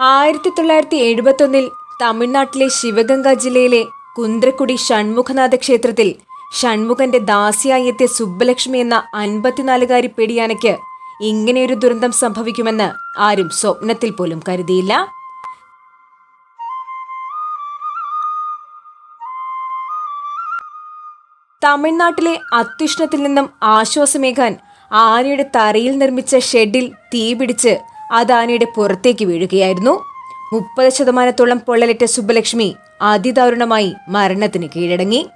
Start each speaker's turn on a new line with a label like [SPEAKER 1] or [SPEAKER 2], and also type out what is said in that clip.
[SPEAKER 1] ആയിരത്തി തൊള്ളായിരത്തി എഴുപത്തൊന്നിൽ തമിഴ്നാട്ടിലെ ശിവഗംഗ ജില്ലയിലെ കുന്ത്രക്കുടി ഷൺമുഖനാഥ ക്ഷേത്രത്തിൽ ഷൺമുഖന്റെ ദാസിയായി എത്തിയ സുബ്ബലക്ഷ്മി എന്ന അൻപത്തിനാലുകാരി പെടിയാനയ്ക്ക് ഇങ്ങനെയൊരു ദുരന്തം സംഭവിക്കുമെന്ന് ആരും സ്വപ്നത്തിൽ പോലും കരുതിയില്ല. തമിഴ്നാട്ടിലെ അത്യുഷ്ണത്തിൽ നിന്നും ആശ്വാസമേകാൻ ആനയുടെ തറയിൽ നിർമ്മിച്ച ഷെഡിൽ തീപിടിച്ച് അത് ആനയുടെ പുറത്തേക്ക് വീഴുകയായിരുന്നു. മുപ്പത് ശതമാനത്തോളം പൊള്ളലേറ്റ സുബ്ബലക്ഷ്മി അതിദാരുണമായി മരണത്തിന് കീഴടങ്ങി.